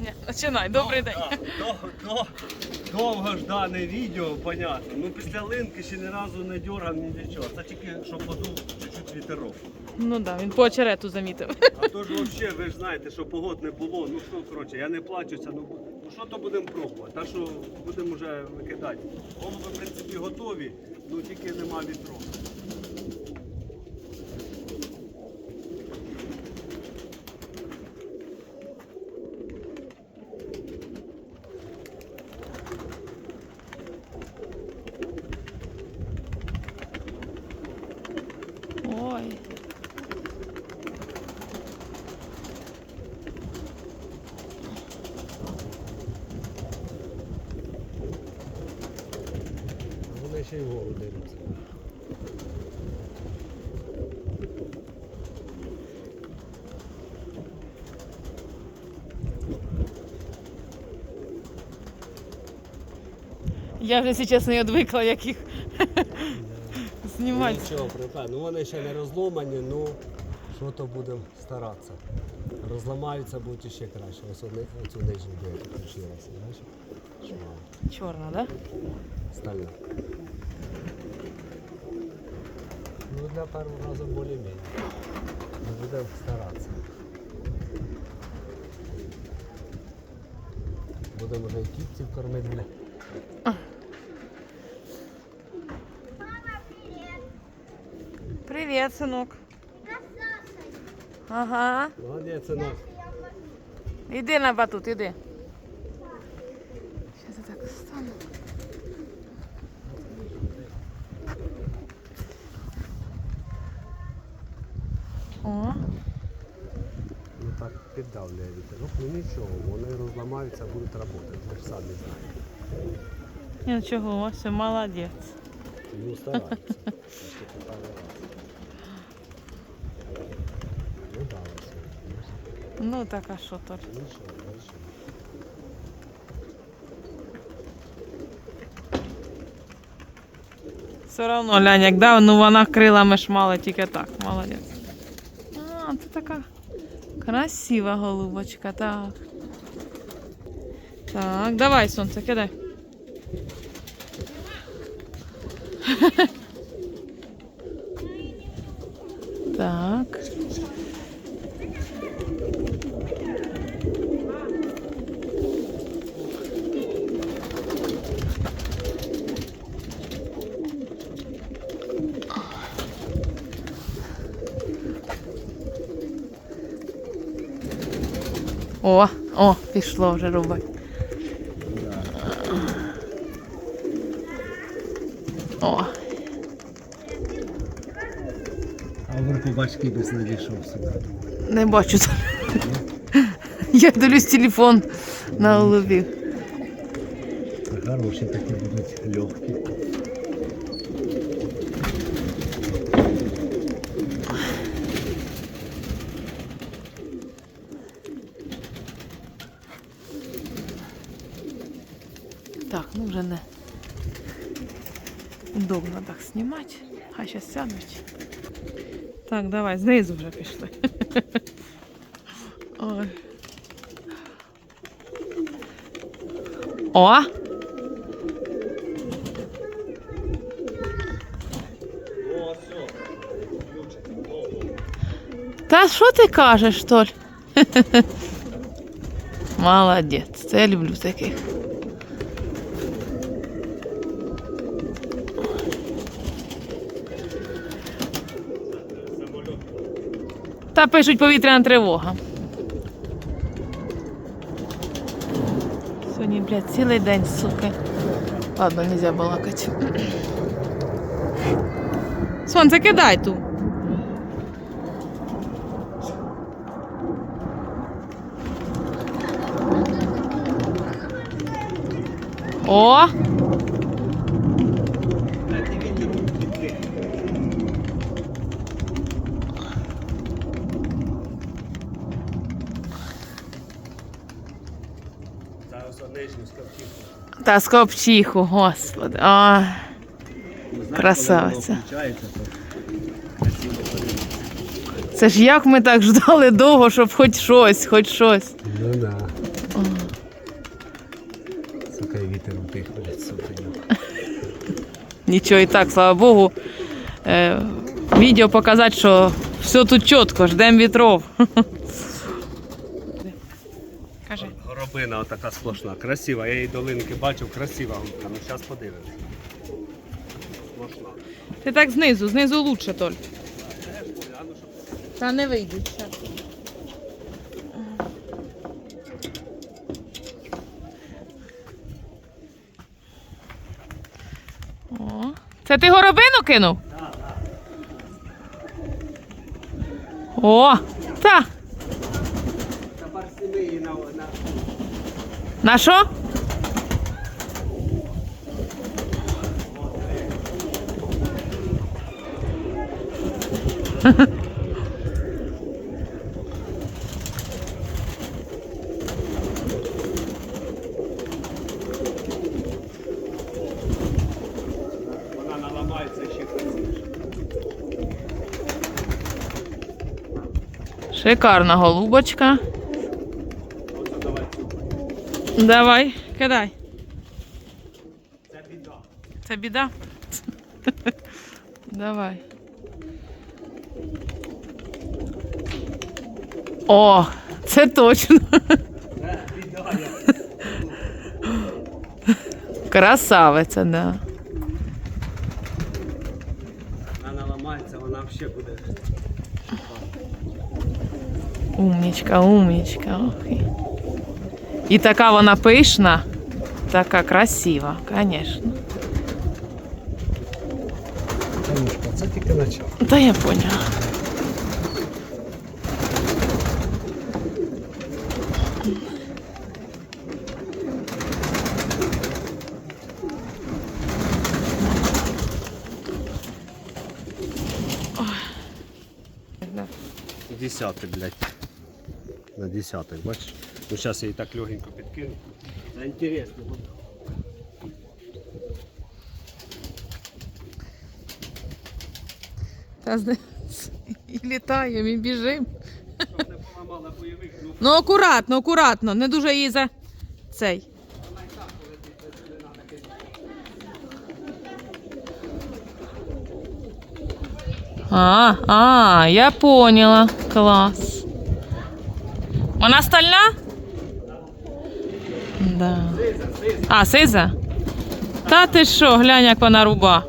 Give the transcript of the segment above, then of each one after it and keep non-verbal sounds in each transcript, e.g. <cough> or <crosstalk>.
Ні, починай, добрий день. До- до- Довго ждане відео, понятно. Ну після линки ще ні разу не дергав ні нічого. Це тільки що подув чуть-чуть вітерок. Ну так, да, він по очерету замітив. А то ж взагалі, ви ж знаєте, що погод не було. Ну що, коротше, я не плачуся. Ну, ну що то будемо пробувати? Так що будемо вже викидати. Голуби, в принципі, готові, ну тільки нема вітру. Ой. Вони ще й вгору дивляться. Я вже, якщо чесно, не відвикла, як їх <laughs> знімати. Нічого, привикай. Ну вони ще не розломані, ну що то будемо старатися. Розламаються, будуть ще краще. Ось вони, оцю нижню де включилася. Чорна, так? Да? Стальна. Ну для першого разу більш-менш. Ми будемо старатися. Будемо вже і кітців кормити, Привіт, синок. Ага. Молодець, синок. Іди на батут, іди. Щас я так встану. О, Ну так піддавлює вітерок. Ну нічого, вони розламаються, будуть працювати, ви ж самі знаєте. нічого, ось молодець. Ну стараються. <laughs> Ще питання раз. Ну да, ось. Ну так, а що дальше. Все равно, глянь, як да, ну вона крилами шмала тільки так, молодець. А, це така красива голубочка, так. Так, давай, сонце, кидай. Так. О, о, пішло вже рубать. О, А вверху бачки без надійшов сюди. не бачу. Я дивлюсь телефон на голубів. Хороші такі будуть легкі. Знімати. Хай зараз сядуть. Так, давай, знизу вже пішли. <laughs> Ой. О! Та що ти кажеш, Толь? <laughs> Молодець, це я люблю таких. Та пишуть повітряна тривога. Сьогодні, блядь, цілий день, сука. Ладно, нельзя балакати. Сонце, кидай ту. О! Зараз нижню скавчівку. Та скопчиху, господи. А, Красавиця. це ж як ми так ждали довго, щоб хоч щось, хоч щось. Ну да. Сакай вітер впихує сюди. Нічого і так, слава Богу. Е, відео показати, що все тут чітко, ждемо вітров. <laughs> Горобина отака сплошна, красива. Я її долинки бачив, красива. Ну зараз подивимось. Сплошна. Ти так знизу, знизу лучше Толь. Ну Та не вийдуть. О, це ти горобину кинув? О, та. Тепер сніми її на, на що? Шикарна голубочка. Оце давай цю. Давай, кидай. Це біда. Це біда. Давай. О, це точно. Це біда. я. Красавиця, да. Вона наламається, вона взагалі буде. Умнічка, умнічка. Ох. і- І така вона пишна, така красива, звісно. Танюшка, це тільки начало. Та я поняла. Ой. Да. Десятий, блядь. На десятий, бачиш? Ну зараз я її так легенько підкину. Це інтересно. Та і літаємо, і біжимо. Щоб не поламала бойових, ну Ну, акуратно, акуратно, не дуже її за цей. А, а, я поняла. Клас. Вона стальна? Да. А, сиза? Та ти що, глянь, як вона руба.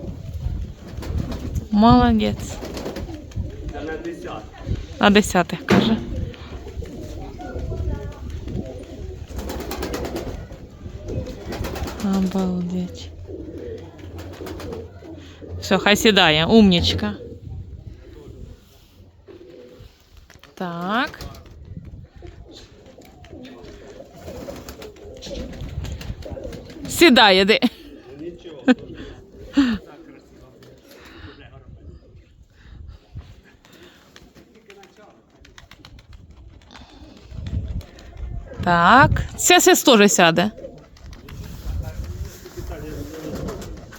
Молодець. На десятих, каже. Обалдеть. Все, хай сідає. Умнічка. Так. Сідає, де. Так. Ця сес теж сяде.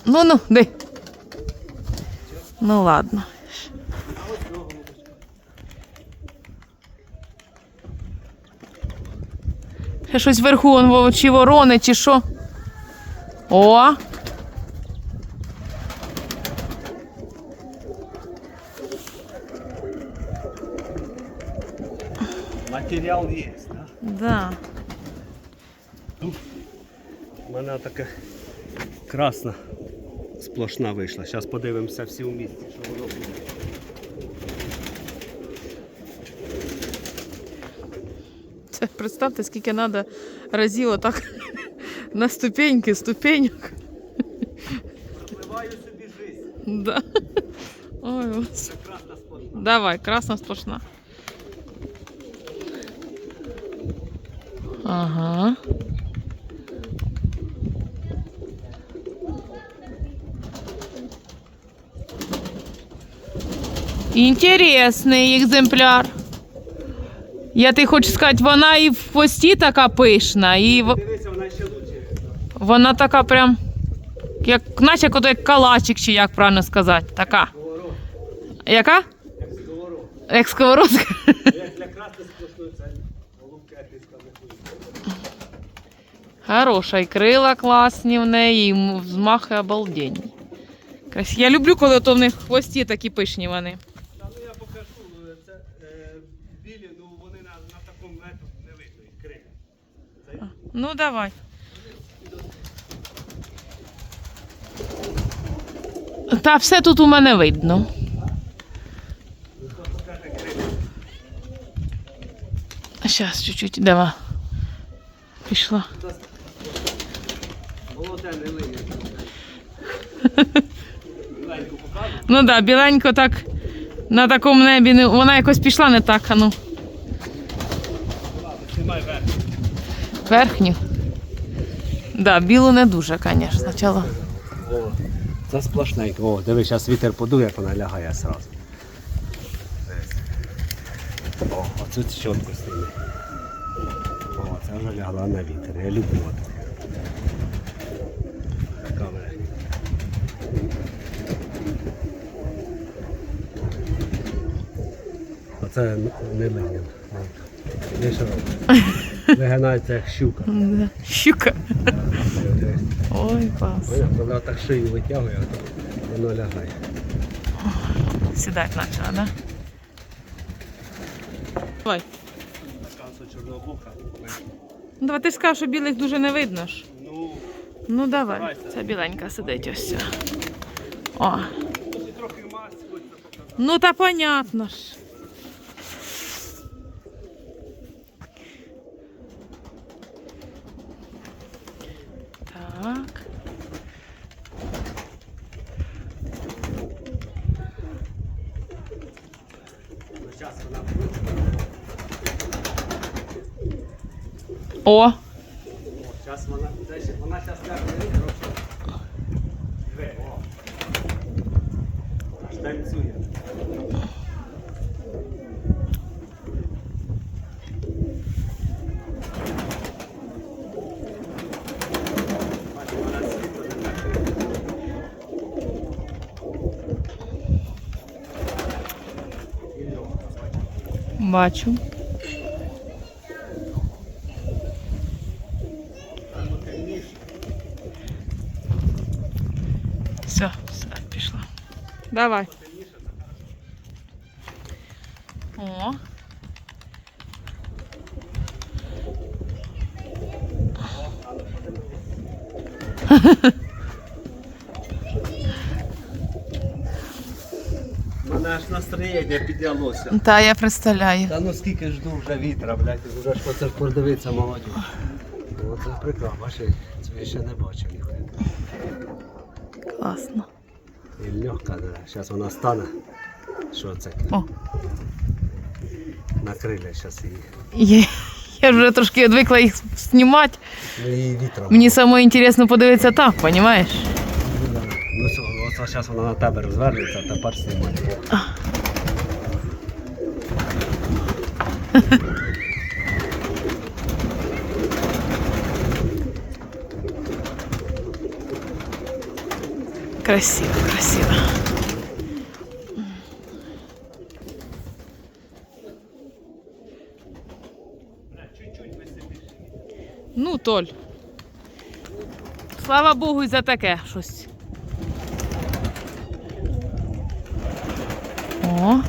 Ну, ну, де. Ну ладно. Ще щось вверху, он, чи ворони, чи що. О! Матеріал є, так? Да. У мене така красна сплошна вийшла. Зараз подивимося всі у місці, що воно буде. Це представте, скільки треба разів отак на ступеньки, ступеньок. Впливаю собі жизнь. Да. Ой, господи. Це красна сплошна. Давай, красна сплошна. Ага. Інтересний екземпляр. Я ти хочу сказати, вона і в хвості така пишна, і в- Вона така прям, як, наче як як калачик, чи як правильно сказати. Така. Яка? як сковород. Як сковородка. Як для сплошної це голубка. Хороша, і крила класні в неї, і взмахи обалденні. Я люблю, коли то в них хвості такі пишні вони. Та ну я покажу, е, це е, білі, ну вони на, на такому мету не видно. Це Ну, давай. Та все тут у мене видно. криля. Зараз чуть-чуть, давай. Пішла. <laughs> Ну так, да, біленько так на такому небі. не- Вона якось пішла не так, а ну. Верхню. Да, білу не дуже, звісно. Це сплошненько. О, диви, зараз вітер подує, вона лягає зразу. О, оцю щотку стріляє. О, це вже лягла на вітер. Я люблю Оце не линів. Видиш, Вигинається як щука. Щука. <laughs> Ой, клас. Коли так шию витягує, а то воно лягає. Сідати почала, да? Давай. Ну, давай ти ж сказав, що білих дуже не видно ж. Ну, Ну давай. Ця біленька сидить ось. О. Ну та понятно ж. Так. Ну, зараз вона О, Зараз вона, це ще- вона зараз ляже, коротше. Диви, о. Аж танцює. Бачиш, вона світло не так. І легка, бачиш. бачу. Так, от темніше. Все, все, пішла. Давай. О. <laughs> Мене аж настроєння піднялося. Та я представляю. Та ну скільки жду вже вітра, блядь, вже ж оце ж подивитися молодь. Оце прикольно, бачиш, це я ще не бачив ніхуя. Класно. І легка, да. Зараз вона стане. Що це? О. На крилля зараз її. Я, я вже трошки відвикла їх знімати. Ну і вітром. Мені саме інтересно подивитися так, розумієш? Ну все, оце зараз вона на тебе розвернеться, а тепер знімай. Красиво, красиво. Ну, Толь. Слава Богу, і за таке щось. О.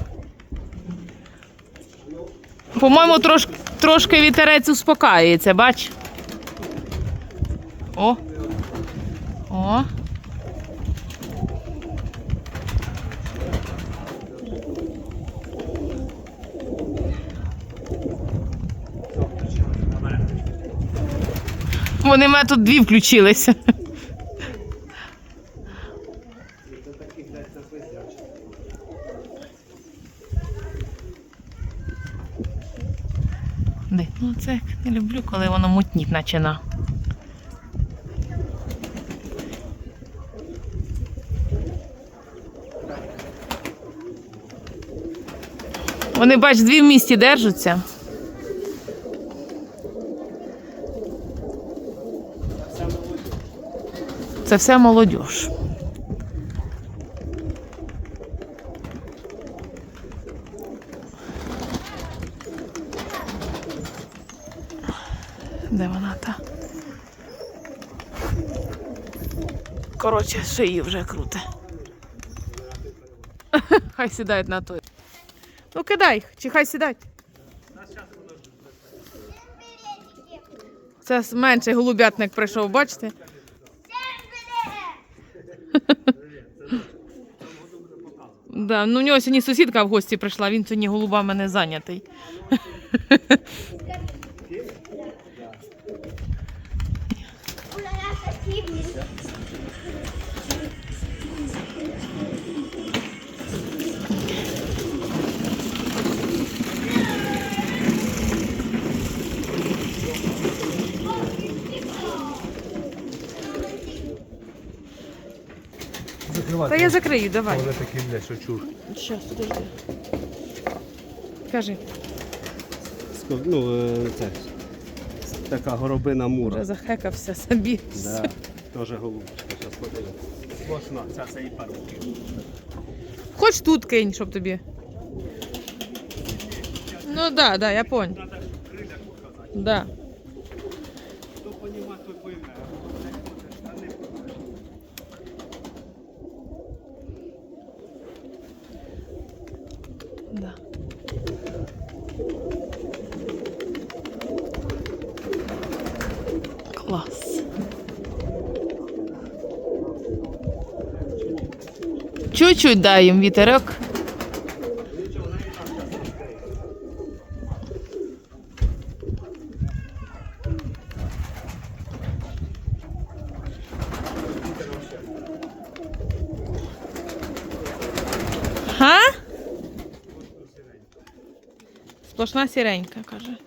По-моєму, трош, трошки вітерець успокаюється, бач. О. О. Вони в мене тут дві включилися. Ну це не люблю, коли воно мутніть почина. Вони, бач, дві в місті держаться. Це все молодіж. Де вона та? коротше, шиї вже круте. <laughs> Хай сідають на той. Ну кидай, чи хай сідають. Це менший голубятник прийшов, бачите? Да, ну у нього сьогодні сусідка в гості прийшла, він сьогодні голубами не зайнятий. <laughs> Та я закрию, давай. Вони такі, бля, що чур. Щас, подожди. Кажи, Ну, е, це, така горобина вже мура. захекався собі. Да. Тоже голубочка, зараз подивимось. Сплошна, ця це і парубки. Хоч тут кинь, щоб тобі. Ну да, да, я понял. Да. Хто понімає, той пойме. а хто не хоче, штани покаже. Да. Клас. Чуть-чуть дай їм вітерок. Га? Сплошна сіренька, каже.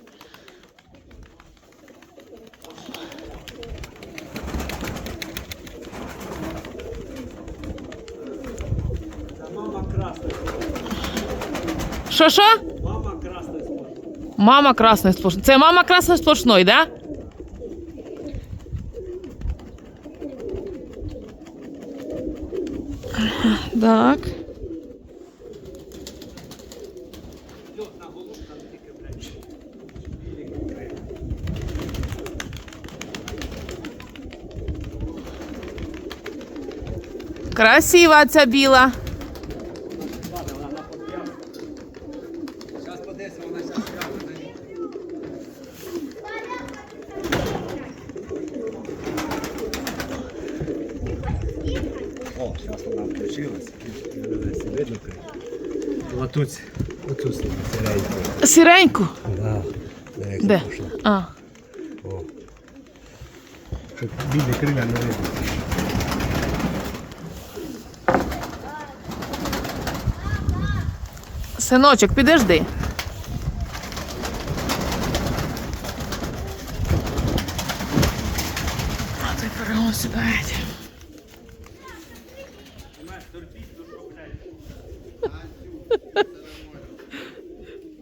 Що що? мама красна сплошна. Мама красний сплошний. Це мама красний сплошной, да? Так. Красива ця біла. Зараз подивися, вона зараз скаже. О, зараз вона включилась. Видно? Отут, отут сиренько. Сіреньку. Да. Де? А. О. Білі криля не видно. Синочок, підожди. А ти переосидають.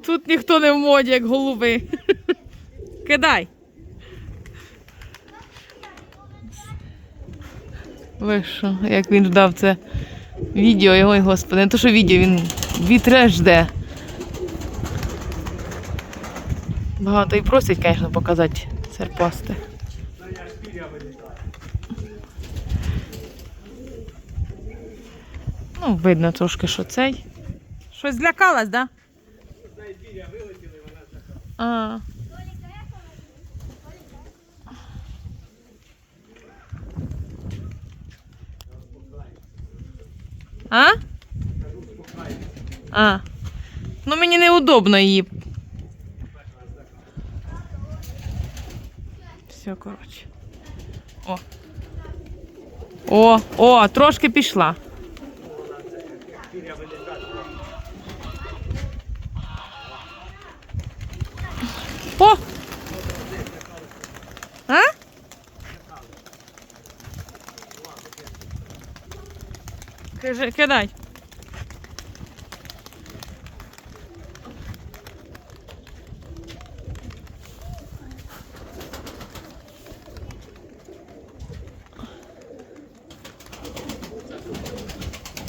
Тут ніхто не в моді, як голуби. Кидай. Ви що, як він ждав це відео, його, господи, не то, що відео, він вітре жде. Багато і просять, звісно, показати серпасти. Ну, видно трошки, що цей. Щось злякалась, так? Да? А. А? А. Ну мені неудобно її. Все, коротше. О. О, о, трошки пішла. О! А? Кидай.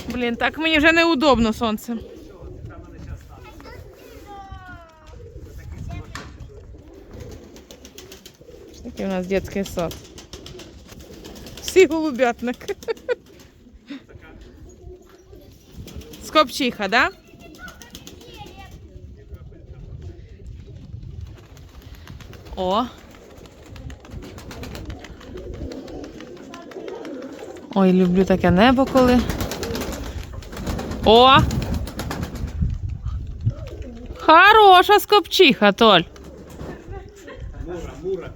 Блін, так мені вже неудобно сонце. Нас дитячий сад. Свій голубятник. Скопчиха, да? О. Ой, люблю таке небо коли. О! Хороша скопчиха, Толь. Мура, мура.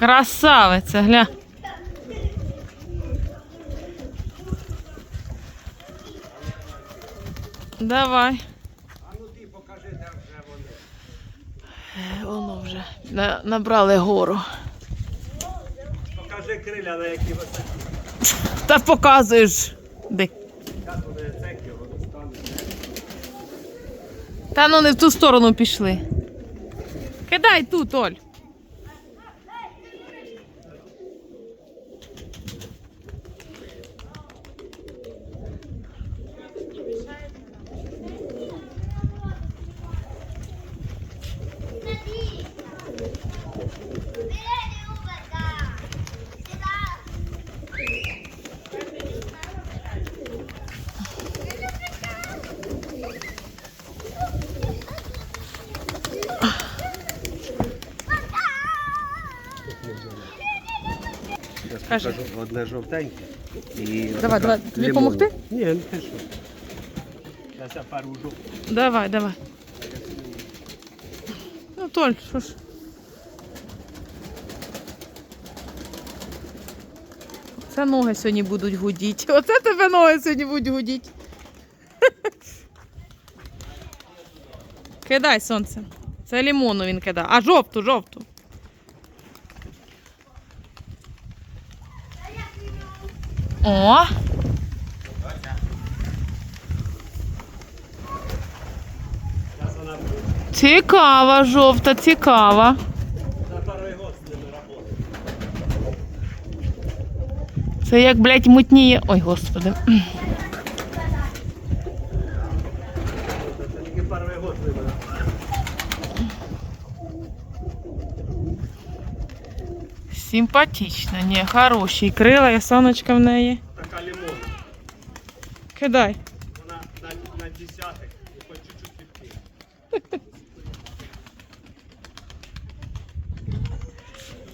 Красавиця, гля. Давай. А ну ти покажи, де вже вони. Воно вже набрали гору. Покажи криля, на якій висоті. Та показуєш. Де? Та ну не в ту сторону пішли. Кидай тут, Оль. Кажи. одне жовтеньке. І Давай, давай. Тобі помогти? Ні, не ти що. Зараз я пару жовту. Давай, давай. Ну, Толь, що ж. Це ноги сьогодні будуть гудіти. Оце тебе ноги сьогодні будуть гудіти. <laughs> Кидай сонце. Це лимону він кидає. А жовту, жовту. О! Цікава, жовта, цікава. Це як, блядь, мутніє. Ой, господи. Це тільки перший год з ними працює. Симпатично, ні, хороші. Крила, і сонечка в неї. Така лимон. Кидай. Вона на, на десятих і по чуть-чуть підкине.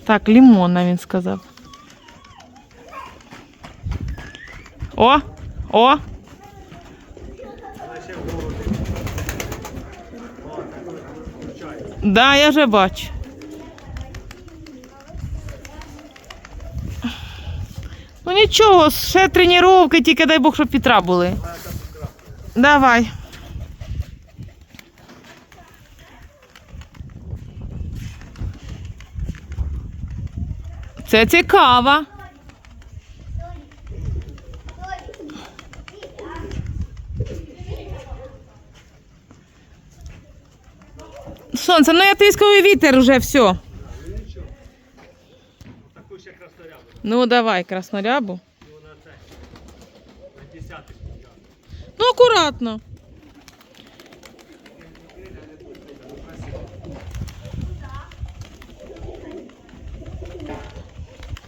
Так, лимонна, він сказав. О! О! Вона ще в городі. О, так включається. Да, я вже бачу. Нічого, ще тренування, тільки дай Бог, щоб вітра були. Давай. Це цікаво. Сонце, ну я тисковий вітер вже все. Ну давай, краснорябу. І вона це. На десятих включається. Ну, акуратно.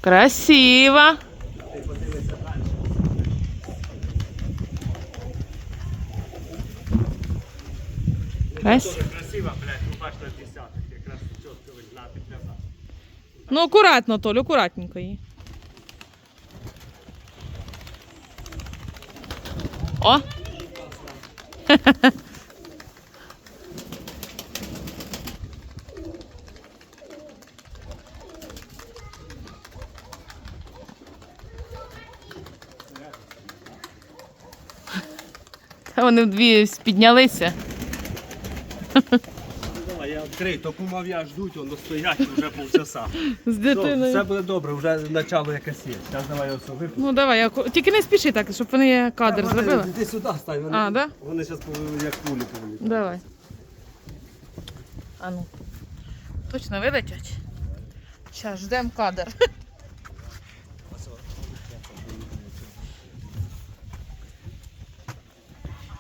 Красиво. Ти подивися далі. Крас... Дуже красиво, блядь, ну бач на десятих. Якраз чітко виглядати назад. Ну, акуратно, Толь, акуратненько її. О! Вони вдві піднялися. Давай, я відкрию, то кумов'я ждуть, воно стоять вже полчаса. З Все, дитиною. все буде добре, вже начало якесь є. Зараз давай я все випущу. Ну давай, аку- тільки не спіши так, щоб вони кадр зробили. Ти сюди стань, вони, А, да? вони зараз як пулі повинні. Давай. А ну. Точно вилетять? Зараз ждемо кадр.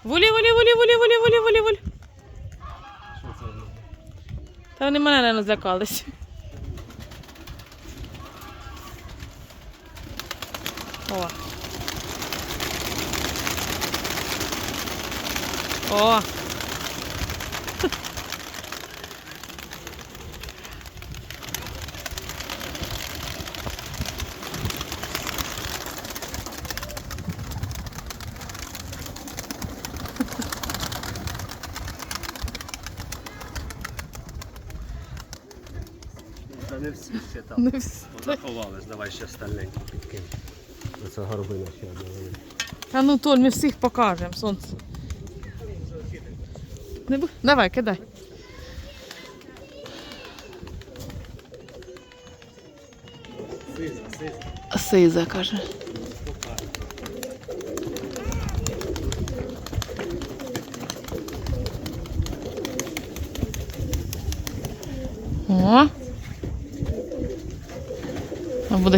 Волі, волі, волі, волі, волі, Ela nem mora no Zé Collins. Ó. Ó. там. Не. Заховались, давай ще стальненько підкинь. Оце горбина ще одна велика. А ну, Толь, ми всіх покажемо, сонце. Не бу... Давай, кидай. Сиза, сиза. Сиза, каже.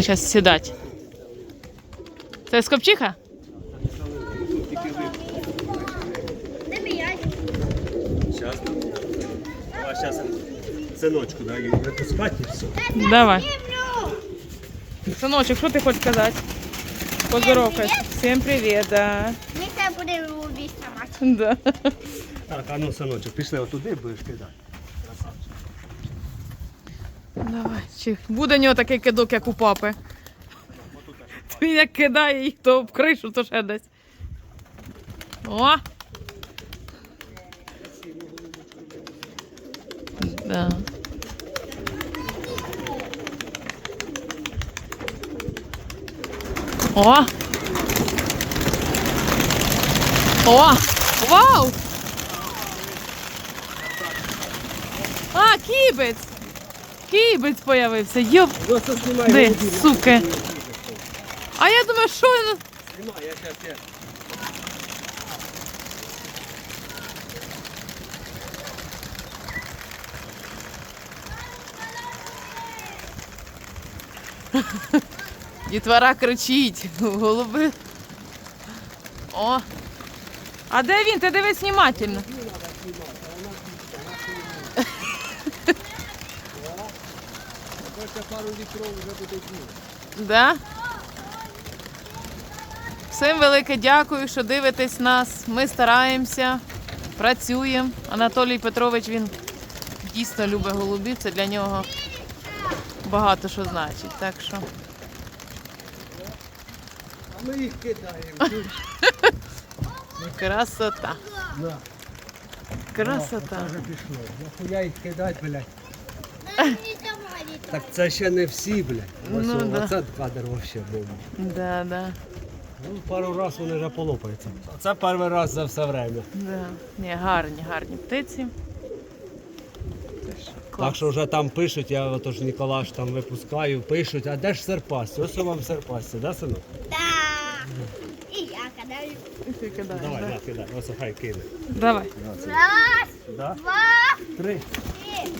Вона Буде зараз сідати. Це скопчиха? Зараз. А зараз синочку даю випускати і все. Давай. Синочок, що ти хочеш сказати? Поздоровкайся. Всім привіт, да. Ми це буде обіцяти. Да. Так, а ну синочок, пішли отуди, будеш кидати. Давай, чих. Буде у нього такий кидок, як у папи. Він як кидає їх то в кришу, то ще десь. О! Да. О! О! Вау! А, кібець! Кібець появився. Йоп, де, суки. А я думаю, що він. Знімай, я зараз я. Дітвора кричить. Голуби. О. А де він? Ти дивись внимательно. Хоча пару вітров вже буде. Да? Всім велике дякую, що дивитесь нас. Ми стараємося, працюємо. Анатолій Петрович він дійсно любить голубів. Це для нього багато що значить. Так що А ми їх кидаємо. <laughs> красота. Красота. вже пішло. Нахуя їх кидати, блядь. Так це ще не всі, блядь. Ось Ну, да. Оце кадр вообще був. Да, да, Ну, пару раз вони вже полопаються. Це перший раз за все время. да. Ні, гарні, гарні птиці. Це ж клас. Так що вже там пишуть, я отож Ніколаш там випускаю, пишуть, а де ж серпас? Ось вам серпасці, да, синок? Да. І я кидаю. Ти кидаєш, Давай, да? на, кидай, ось хай кине. Давай. Раз, Да? два, Три. три.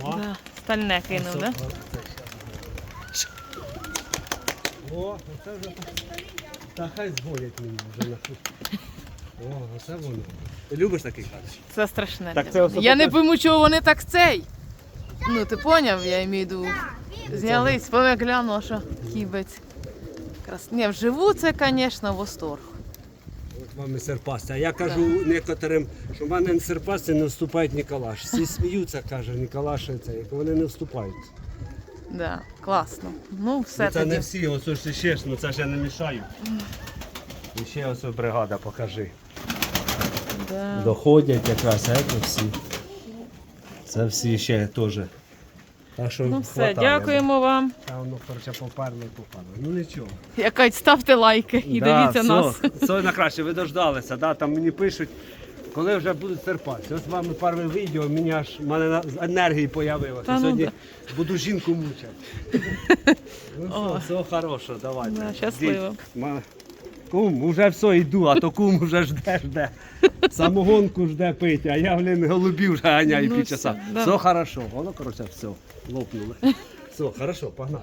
Два. Да. Стальне кинув, Ось, да? о, оце вже так. Та хай зводять мені вже на. О, оце воно. Ти любиш такий кадр? Це страшне. Так це. Я не пойму, чого вони так цей. Ну, ти поняв, я маю в. Знялись, глянула, що кібець. Крас... Ні, вживу це, звісно, восторг. Вам і. А я кажу некоторим, що в мене серпасці не вступають Ніколаш. Всі сміються, каже Ніколаш, це, як вони не вступають. Да, класно. Ну, все Ну, це тоді. не всі, ось ще ж, ну це ж я не мішаю. І ще ось бригада, покажи. Да. Доходять якраз, а це всі. Це всі ще теж. Так що Ну все, хватає. дякуємо вам. Та воно короче поперло, поперло. Ну нічого. Якась ставте лайки і дивіться нас. Все на краще, ви дождалися. Да? Там мені пишуть, коли вже будуть серпатися. Ось з вами перше відео, мені аж в мене на- з енергії появилося. Та ну Сьогодні да. буду жінку мучати. ну все, все хорошо, давайте. Да, щасливо. Йдіть. Ма- Кум, уже все йду, а то кум уже жде, жде. Самогонку жде пити, а я, блін, голубів вже ганяю Ну, півчаса. все, да. Все хорошо. Воно, коротше, все, лопнули. Все, хорошо, погнали.